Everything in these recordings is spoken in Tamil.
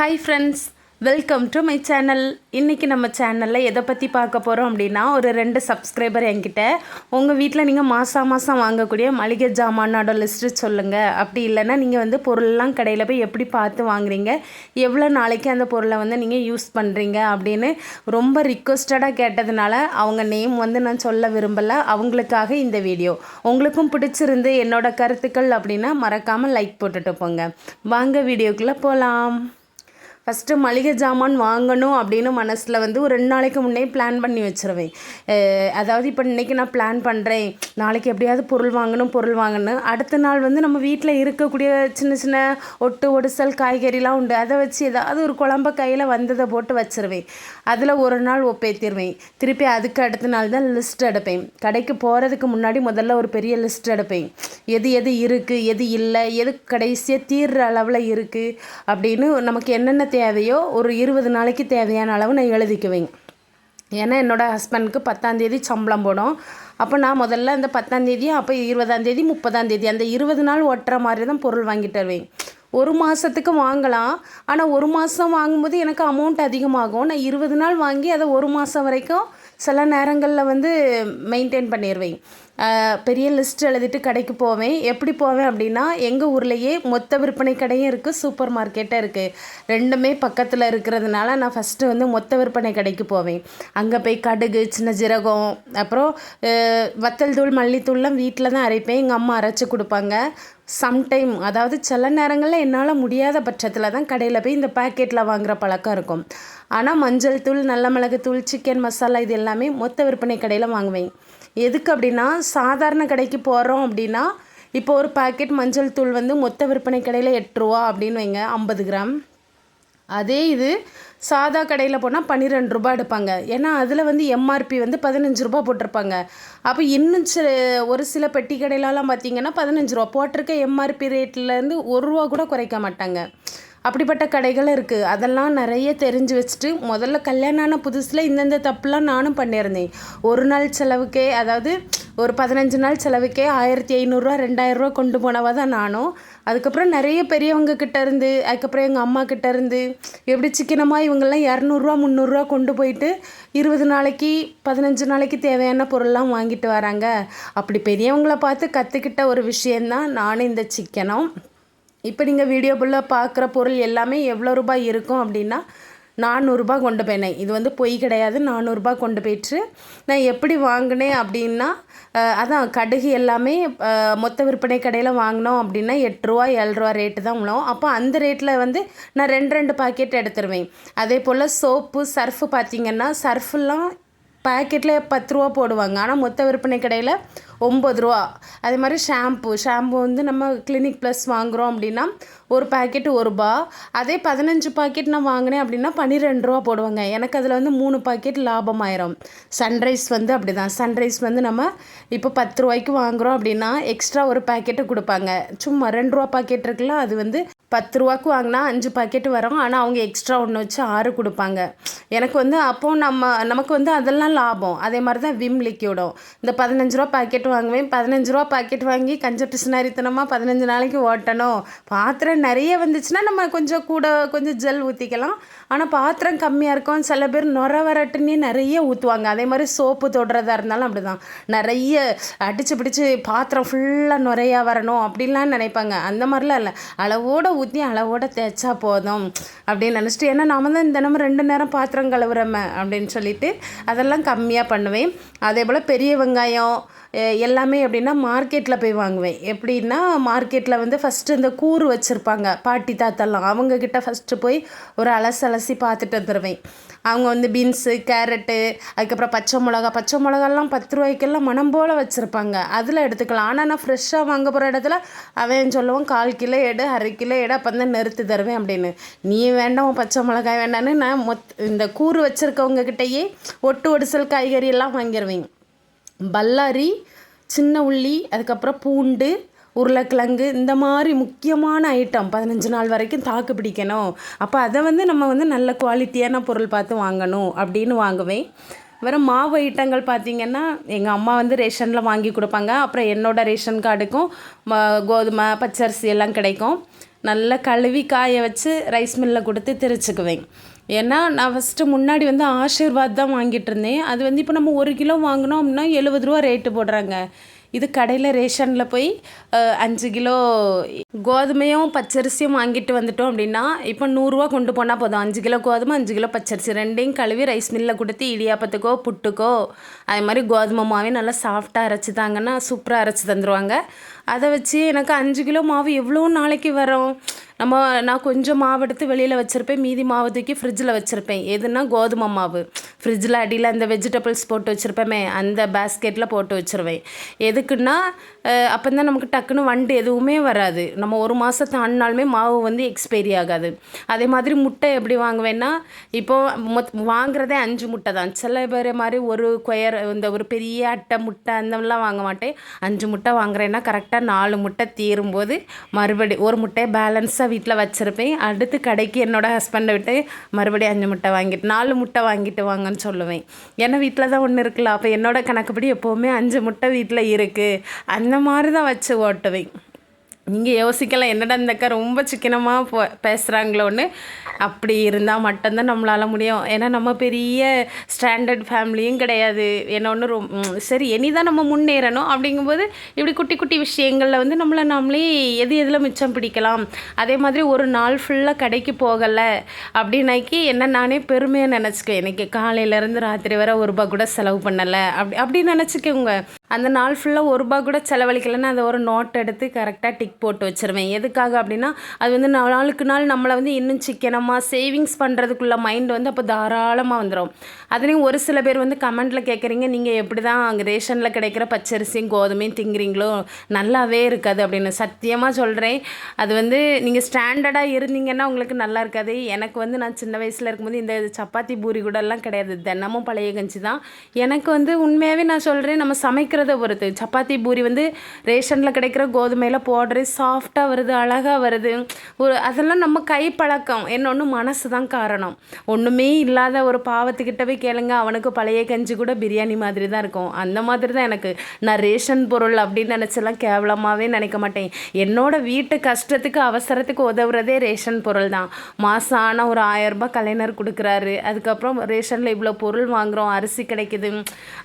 Hi friends welcome to my channel இன்றைக்கி நம்ம சேனலில் எதை பற்றி பார்க்க போகிறோம் அப்படின்னா ஒரு ரெண்டு சப்ஸ்கிரைபர் என்கிட்ட உங்கள் வீட்டில் நீங்கள் மாதம் மாதம் வாங்கக்கூடிய மளிகை ஜாமானோட லிஸ்ட்டு சொல்லுங்கள் அப்படி இல்லைன்னா நீங்கள் வந்து பொருள்லாம் கடையில் போய் எப்படி பார்த்து வாங்குறீங்க? எவ்வளோ நாளைக்கு அந்த பொருளை வந்து நீங்கள் யூஸ் பண்ணுறீங்க அப்படின்னு ரொம்ப ரிக்வஸ்டடாக கேட்டதுனால அவங்க நேம் வந்து நான் சொல்ல விரும்பலை. அவங்களுக்காக இந்த வீடியோ உங்களுக்கும் பிடிச்சிருந்து என்னோடய கருத்துக்கள் அப்படின்னா மறக்காமல் லைக் போட்டுட்டு போங்க. வாங்க வீடியோக்குள்ளே போகலாம் ஃபஸ்ட்டு மளிகை ஜாமான் வாங்கணும் அப்படின்னு மனசில் வந்து ஒரு ரெண்டு நாளைக்கு முன்னே பிளான் பண்ணி வச்சிருவேன். அதாவது இப்போ இன்றைக்கி நான் பிளான் பண்ணுறேன் நாளைக்கு எப்படியாவது பொருள் வாங்கணும் பொருள் வாங்கணும் அடுத்த நாள் வந்து நம்ம வீட்டில் இருக்கக்கூடிய சின்ன சின்ன ஒட்டு ஒடிசல் காய்கறிலாம் உண்டு. அதை வச்சு ஏதாவது ஒரு குழம்ப கையில் வந்ததை போட்டு வச்சிருவேன். அதில் ஒரு நாள் ஒப்பேத்திடுவேன் திருப்பி அதுக்கு அடுத்த நாள் தான் லிஸ்ட் எடுப்பேன். கடைக்கு போகிறதுக்கு முன்னாடி முதல்ல ஒரு பெரிய லிஸ்ட் எடுப்பேன். எது எது இருக்குது எது இல்லை எது கடைசியாக தீர்ற அளவில் இருக்குது அப்படின்னு நமக்கு என்னென்ன தேவையோ ஒரு இருபது நாளைக்கு தேவையான அளவு நான் எழுதிக்குவேன். ஏன்னா என்னோடய ஹஸ்பண்டுக்கு பத்தாந்தேதி சம்பளம் போடும். அப்போ நான் முதல்ல அந்த பத்தாந்தேதி அப்போ இருபதாந்தேதி முப்பதாந்தேதி அந்த இருபது நாள் ஒட்டுற மாதிரி தான் பொருள் வாங்கிட்டு வருவேன். ஒரு மாதத்துக்கு வாங்கலாம். ஆனால் ஒரு மாதம் வாங்கும்போது எனக்கு அமௌண்ட் அதிகமாகும். நான் இருபது நாள் வாங்கி அதை ஒரு மாதம் வரைக்கும் சில நேரங்களில் வந்து மெயின்டைன் பண்ணிடுவேன் பெரிய லிஸ்ட் எழுதிட்டு கடைக்கு போவேன். எப்படி போவேன் அப்படின்னா எங்கள் ஊர்லேயே மொத்த விற்பனை கடையும் இருக்குது சூப்பர் மார்க்கெட்டும் இருக்குது ரெண்டுமே பக்கத்தில் இருக்கிறதுனால நான் ஃபஸ்ட்டு வந்து மொத்த விற்பனை கடைக்கு போவேன். அங்கே போய் கடுகு சின்ன ஜீரகம் அப்புறம் வத்தல் தூள் மல்லித்தூள்லாம் வீட்டில் தான் அரைப்பேன். எங்கள் அம்மா அரைச்சி கொடுப்பாங்க. சம்டைம் அதாவது சில நேரங்களில் என்னால் முடியாத பட்சத்தில் தான் கடையில் போய் இந்த பேக்கெட்டில் வாங்குகிற பழக்கம் இருக்கும். ஆனால் மஞ்சள் தூள் நல்ல மிளகு தூள் சிக்கன் மசாலா இது எல்லாமே மொத்த விற்பனை கடையில் வாங்குவேன். எதுக்கு அப்படின்னா சாதாரண கடைக்கு போகிறோம் அப்படின்னா இப்போ ஒரு பாக்கெட் மஞ்சள் தூள் வந்து மொத்த விற்பனை கடையில் எட்டு ரூபா அப்படின்னு வைங்க ஐம்பது கிராம். அதே இது சாதா கடையில் போனால் பன்னிரெண்டு ரூபாய் எடுப்பாங்க. ஏன்னா அதில் வந்து எம்ஆர்பி வந்து பதினஞ்சு ரூபா போட்டிருப்பாங்க. அப்போ இன்னும் சில ஒரு சில பெட்டி கடையிலலாம் பார்த்தீங்கன்னா பதினஞ்சு ரூபா. போட்டிருக்க எம்ஆர்பி ரேட்லேருந்து ஒரு ரூபா கூட குறைக்க மாட்டாங்க. அப்படிப்பட்ட கடைகள் இருக்குது அதெல்லாம் நிறைய தெரிஞ்சு வச்சுட்டு முதல்ல கல்யாணம் ஆன புதுசில் இந்தந்த தப்புலாம் நானும் பண்ணியிருந்தேன். ஒரு நாள் செலவுக்கே அதாவது ஒரு பதினஞ்சு நாள் செலவுக்கே ஆயிரத்தி ஐநூறுரூவா ரெண்டாயிரரூவா கொண்டு போனவா தான் நானும். அதுக்கப்புறம் நிறைய பெரியவங்க கிட்ட இருந்து அதுக்கப்புறம் எங்கள் அம்மா கிட்ட இருந்து எப்படி சிக்கனமாக இவங்கெல்லாம் இரநூறுவா முந்நூறுரூவா கொண்டு போயிட்டு இருபது நாளைக்கு பதினஞ்சு நாளைக்கு தேவையான பொருள்லாம் வாங்கிட்டு வராங்க. அப்படி பெரியவங்கள பார்த்து கற்றுக்கிட்ட ஒரு விஷயந்தான் நானும் இந்த சிக்கனம். இப்போ நீங்கள் வீடியோ ஃபுல்லாக பார்க்குற பொருள் எல்லாமே எவ்வளோ ரூபாய் இருக்கும் அப்படின்னா நானூறுரூபா கொண்டு போயினேன். இது வந்து பொய் கிடையாது. நானூறுரூபா கொண்டு போயிட்டு நான் எப்படி வாங்கினேன் அப்படின்னா அதான் கடுகு எல்லாமே மொத்த விற்பனை கடையில் வாங்கினோம் அப்படின்னா எட்டுருவா ஏழ்ரூவா ரேட்டு தான் உழவும் அப்போ அந்த ரேட்டில் வந்து நான் ரெண்டு ரெண்டு பாக்கெட் எடுத்துருவேன். அதே போல் சோப்பு சர்ஃபு பார்த்திங்கன்னா சர்ஃபுலாம் பாக்கெட்டில் பத்து ரூபா போடுவாங்க. ஆனால் மொத்த விற்பனை கடையில் ஒம்பது ரூபா. அதே மாதிரி ஷாம்பு. ஷாம்பு வந்து நம்ம கிளினிக் ப்ளஸ் வாங்குகிறோம் அப்படின்னா ஒரு பேக்கெட் ஒரு ரூபா. அதே பதினஞ்சு பாக்கெட் நான் வாங்கினேன் அப்படின்னா பன்னிரெண்டு ரூபா போடுவாங்க. எனக்கு அதில் வந்து மூணு பாக்கெட் லாபம் ஆயிரும் சன்ரைஸ் வந்து அப்படி தான் சன்ரைஸ் வந்து நம்ம இப்போ பத்து ரூபாய்க்கு வாங்குகிறோம் அப்படின்னா எக்ஸ்ட்ரா ஒரு பேக்கெட்டை கொடுப்பாங்க. சும்மா ரெண்டு ரூபா பாக்கெட் இருக்குல்ல அது வந்து பத்து ரூபாக்கு வாங்கினா அஞ்சு பாக்கெட் வரும். ஆனால் அவங்க எக்ஸ்ட்ரா ஒன்று வச்சு ஆறு கொடுப்பாங்க. எனக்கு வந்து அப்போ நம்ம நமக்கு வந்து அதெல்லாம் லாபம். அதே மாதிரி தான் விம் லிக்யூடும் இந்த பதினஞ்சு ரூபா பாக்கெட் வாங்குவேன். பதினஞ்சு ரூபா பாக்கெட் வாங்கி கஞ்ச பிசுனாரித்தனமாக பதினஞ்சு நாளைக்கு ஓட்டணும். பாத்திரம் நிறைய வந்துச்சுன்னா நம்ம கொஞ்சம் கூட கொஞ்சம் ஜெல் ஊற்றிக்கலாம் ஆனால் பாத்திரம் கம்மியாக இருக்கும். சில பேர் நொர வரட்டுன்னே நிறைய ஊற்றுவாங்க அதே மாதிரி சோப்பு தொடுறதா இருந்தாலும் அப்படி தான் நிறைய அடித்து பிடிச்சி பாத்திரம் ஃபுல்லாக நுரையா வரணும் அப்படின்லாம் நினைப்பாங்க. அந்த மாதிரிலாம் இல்லை. அளவோடு ஊற்றி அளவோடு தேய்ச்சா போதும் அப்படின்னு நினச்சிட்டு ஏன்னா நாம தான் தினமும் ரெண்டு நேரம் பாத்திரம் கழுவுறோமே அப்படின்னு சொல்லிட்டு அதெல்லாம் கம்மியாக பண்ணுவேன். அதே போல் பெரிய வெங்காயம் எல்லாமே எப்படின்னா மார்க்கெட்டில் போய் வாங்குவேன். எப்படின்னா மார்க்கெட்டில் வந்து ஃபஸ்ட்டு இந்த கூறு வச்சுருப்பாங்க பாட்டி தாத்தெல்லாம் அவங்கக்கிட்ட ஃபஸ்ட்டு போய் ஒரு அலசலசி பார்த்துட்டு வந்துடுவேன் அவங்க வந்து பீன்ஸு கேரட்டு அதுக்கப்புறம் பச்சை மிளகா பச்சை மிளகாலாம் பத்து ரூபாய்க்கெல்லாம் மனம் போல் வச்சுருப்பாங்க. அதில் எடுத்துக்கலாம். ஆனால் நான் ஃப்ரெஷ்ஷாக வாங்க போகிற இடத்துல அவன் சொல்லுவான் கால் கிலோ எடு அரை கிலோ எடு அப்போ தான் நிறுத்தி தருவேன் அப்படின்னு. நீ வேண்டாம் பச்சை மிளகாய் வேண்டான்னு நான் மொத் இந்த கூறு வச்சுருக்கவங்க கிட்டேயே ஒட்டு ஒடிசல் காய்கறி எல்லாம் வாங்கிடுவேன் பல்லாரி சின்ன உள்ளி அதுக்கப்புறம் பூண்டு உருளைக்கிழங்கு இந்த மாதிரி முக்கியமான ஐட்டம் பதினஞ்சு நாள் வரைக்கும் தாக்கு பிடிக்கணும். அப்போ அதை வந்து நம்ம வந்து நல்ல குவாலிட்டியான பொருள் பார்த்து வாங்கணும் அப்படின்னு வாங்குவேன். வெறும் மாவு ஐட்டங்கள் பார்த்தீங்கன்னா எங்கள் அம்மா வந்து ரேஷனில் வாங்கி கொடுப்பாங்க. அப்புறம் என்னோடய ரேஷன் கார்டுக்கும் ம- கோதுமை பச்சரிசி எல்லாம் கிடைக்கும். நல்லா கழுவி காய வச்சு ரைஸ் மில்லில் கொடுத்து திரிச்சுக்குவேன். ஏன்னா நான் ஃபஸ்ட்டு முன்னாடி வந்து ஆசீர்வாத் தான் வாங்கிட்டு இருந்தேன். அது வந்து இப்போ நம்ம ஒரு கிலோ வாங்கினோம் அப்படின்னா எழுபது ரூபா ரேட்டு போடுறாங்க. இது கடையில் ரேஷனில் போய் அஞ்சு கிலோ கோதுமையும் பச்சரிசியும் வாங்கிட்டு வந்துட்டோம் அப்படின்னா இப்போ நூறுரூவா கொண்டு போனால் போதும். அஞ்சு கிலோ கோதுமை அஞ்சு கிலோ பச்சரிசி ரெண்டையும் கழுவி ரைஸ் மில்லில் கொடுத்து இடியாப்பத்துக்கோ புட்டுக்கோ அதே மாதிரி கோதுமை மாவே நல்லா சாஃப்டாக அரைச்சி தாங்கன்னா சூப்பராக அரைச்சி தந்துடுவாங்க அதை வச்சு எனக்கு அஞ்சு கிலோ மாவு எவ்வளோ நாளைக்கு வரும்? நம்ம நான் கொஞ்சம் மாவு எடுத்து வெளியில் வச்சுருப்பேன். மீதி மாவு தூக்கி ஃப்ரிட்ஜில் வச்சுருப்பேன். எதுனா கோதுமை மாவு. ஃப்ரிட்ஜில் அடியில் அந்த வெஜிடபிள்ஸ் போட்டு வச்சுருப்பேமே அந்த பேஸ்கெட்டில் போட்டு வச்சுருவேன். எதுக்குன்னா அப்போ தான் நமக்கு டக்குன்னு வண்டு எதுவுமே வராது. நம்ம ஒரு மாதத்தை ஆனாலுமே மாவு வந்து எக்ஸ்பைரி ஆகாது. அதே மாதிரி முட்டை எப்படி வாங்குவேன்னா இப்போ மொத் வாங்குறதே அஞ்சு முட்டை தான். சில பேர் மாதிரி ஒரு கொயர் இந்த ஒரு பெரிய அட்டை முட்டை அந்தமாதிரிலாம் வாங்க மாட்டேன். அஞ்சு முட்டை வாங்குறேன்னா கரெக்டாக நாலு முட்டை தீரும்போது மறுபடி ஒரு முட்டையை பேலன்ஸாக வீட்டில் வச்சுருப்பேன். அடுத்து கடைக்கு என்னோடய ஹஸ்பண்டை விட்டு மறுபடியும் அஞ்சு முட்டை வாங்கிட்டு நாலு முட்டை வாங்கிட்டு வாங்கன்னு சொல்லுவேன். ஏன்னா வீட்டில் தான் ஒன்று இருக்குல்ல அப்போ என்னோடய கணக்குப்படி எப்போவுமே அஞ்சு முட்டை வீட்டில் இருக்குது அந்த மாதிரி தான் வச்சு ஓட்டுவேன். நீங்கள் யோசிக்கலாம் என்னடா இந்த அக்கா ரொம்ப சிக்கனமாக போ பேசுகிறாங்களோன்னு அப்படி இருந்தால் மட்டும்தான் நம்மளால முடியும். ஏன்னா நம்ம பெரிய ஸ்டாண்டர்ட் ஃபேமிலியும் கிடையாது. என்ன ஒன்று ரொம் சரி இனிதான் நம்ம முன்னேறணும் அப்படிங்கும்போது இப்படி குட்டி குட்டி விஷயங்களில் வந்து நம்மளை நாமளே எது எதில் மிச்சம் பிடிக்கலாம். அதே மாதிரி ஒரு நாள் ஃபுல்லாக கடைக்கு போகலை அப்படின்னாக்கி என்ன நானே பெருமையாக நினச்சிக்கேன் எனக்கு காலையிலேருந்து ராத்திரி வரை ஒரு ரூபா கூட செலவு பண்ணலை. அப்படி அப்படி நினச்சிக்கோங்க. அந்த நாள் ஃபுல்லாக ஒரு ரூபா கூட செலவழிக்கலைன்னா அதை ஒரு நோட் எடுத்து கரெக்டாக டிக் போட்டு வச்சிருவேன். எதுக்காக அப்படின்னா அது வந்து நா- நாளுக்கு நாள் நம்மளை வந்து இன்னும் சிக்கனமாக சேவிங்ஸ் பண்ணுறதுக்குள்ள மைண்ட் வந்து அப்போ தாராளமாக வந்துடும் அதுலேயும் ஒரு சில பேர் வந்து கமெண்ட்டில் கேட்குறீங்க நீங்கள் எப்படி தான் அங்கே ரேஷனில் கிடைக்கிற பச்சரிசியும் கோதுமையும் திங்குறீங்களோ? நல்லாவே இருக்காது அப்படின்னு சத்தியமாக சொல்கிறேன் அது வந்து நீங்கள் ஸ்டாண்டர்டாக இருந்தீங்கன்னா உங்களுக்கு நல்லா இருக்காது. எனக்கு வந்து நான் சின்ன வயசில் இருக்கும்போது இந்த சப்பாத்தி பூரி கூடலாம் கிடையாது. தினமும் பழைய கஞ்சி தான். எனக்கு வந்து உண்மையாகவே நான் சொல்கிறேன் நம்ம சமைக்கிற சமைக்கிறத பொறுத்து. சப்பாத்தி பூரி வந்து ரேஷனில் கிடைக்கிற கோதுமையில் போடுறது சாஃப்டாக வருது அழகாக வருது. ஒரு அதெல்லாம் நம்ம கை பழக்கம் இன்னொன்று மனசு தான் காரணம். ஒன்றுமே இல்லாத ஒரு பாவத்துக்கிட்ட போய் கேளுங்க. அவனுக்கு பழைய கஞ்சி கூட பிரியாணி மாதிரி தான் இருக்கும். அந்த மாதிரி தான் எனக்கு. நான் ரேஷன் பொருள் அப்படின்னு நினச்செல்லாம் கேவலமாகவே நினைக்க மாட்டேன். என்னோடய வீட்டு கஷ்டத்துக்கு அவசரத்துக்கு உதவுறதே ரேஷன் பொருள் தான் மாதம் ஆனால் ஒரு ஆயரரூபா கலைஞர் கொடுக்குறாரு. அதுக்கப்புறம் ரேஷனில் இவ்வளோ பொருள் வாங்குகிறோம் அரிசி கிடைக்குது.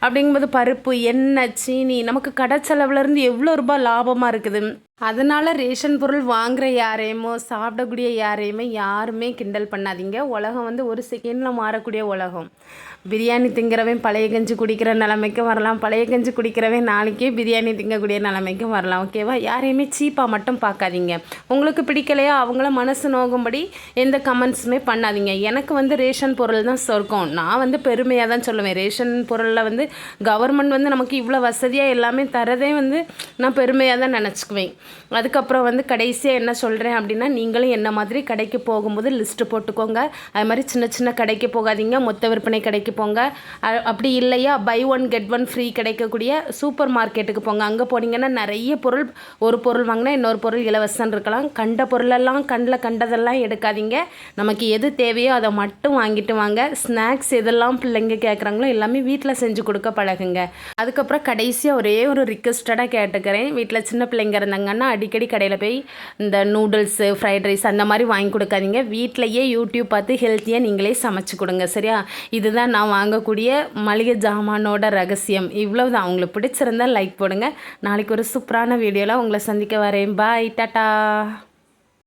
அப்படிங்கும்போது பருப்பு எண்ணெய் சீனி நமக்கு கடை செலவுலேருந்து எவ்வளோ ரூபாய் லாபமாக இருக்குது? அதனால் ரேஷன் பொருள் வாங்குகிற யாரையுமோ சாப்பிடக்கூடிய யாரையுமே யாருமே கிண்டல் பண்ணாதீங்க. உலகம் வந்து ஒரு செகண்டில் மாறக்கூடிய உலகம். பிரியாணி திங்கிறவன் பழைய கஞ்சி குடிக்கிற நிலமைக்கும் வரலாம். பழைய கஞ்சி குடிக்கிறவன் நாளைக்கே பிரியாணி திங்கக்கூடிய நிலமைக்கும் வரலாம். ஓகேவா யாரையுமே சீப்பாக மட்டும் பார்க்காதீங்க. உங்களுக்கு பிடிக்கலையா? அவங்கள மனசு நோகும்படி எந்த கமெண்ட்ஸுமே பண்ணாதீங்க. எனக்கு வந்து ரேஷன் பொருள் தான் சொர்க்கம். நான் வந்து பெருமையாக தான் சொல்லுவேன். ரேஷன் பொருளில் வந்து கவர்மெண்ட் வந்து நமக்கு இவ்வளோ வசதியாக எல்லாமே தரதே வந்து நான் பெருமையாக தான் நினச்சிக்குவேன். அதுக்கப்புறம் வந்து கடைசியாக என்ன சொல்கிறேன் அப்படின்னா நீங்களும் என்ன மாதிரி கடைக்கு போகும்போது லிஸ்ட்டு போட்டுக்கோங்க. அது மாதிரி சின்ன சின்ன கடைக்கு போகாதீங்க. மொத்த விற்பனை கடைக்கு போங்க. அப்படி இல்லையா? Buy one get one free கிடைக்கக்கூடிய சூப்பர் மார்க்கெட்டுக்கு போங்க. அங்கே போனீங்கன்னா நிறைய பொருள் ஒரு பொருள் வாங்கினா இன்னொரு பொருள் இலவசம் இருக்கலாம். கண்ட பொருளெல்லாம் கண்ணில் கண்டதெல்லாம் எடுக்காதீங்க. நமக்கு எது தேவையோ அதை மட்டும் வாங்கிட்டு வாங்க. ஸ்நாக்ஸ் எதெல்லாம் பிள்ளைங்க கேட்குறாங்களோ எல்லாமே வீட்டில் செஞ்சு கொடுக்க பழகுங்க. அதுக்கப்புறம் கடைசியாக ஒரே ஒரு ரிக்வஸ்டடாக கேட்டுக்கிறேன். வீட்டில் சின்ன பிள்ளைங்க இருந்தாங்கன்னா அடிக்கடி கடையில் போய் இந்த நூடுல்ஸு ஃப்ரைட் ரைஸ் அந்த மாதிரி வாங்கி கொடுக்காதீங்க. வீட்டிலையே யூடியூப் பார்த்து ஹெல்த்தியாக நீங்களே சமைச்சு கொடுங்க. சரியா? இதுதான் நான் வாங்கக்கூடிய மளிகை ஜாமானோட ரகசியம். இவ்வளோ தான் உங்களுக்கு பிடிச்சிருந்தா லைக் போடுங்க. நாளைக்கு ஒரு சூப்பரான வீடியோவில் உங்களை சந்திக்க வரேன். பாய் டாட்டா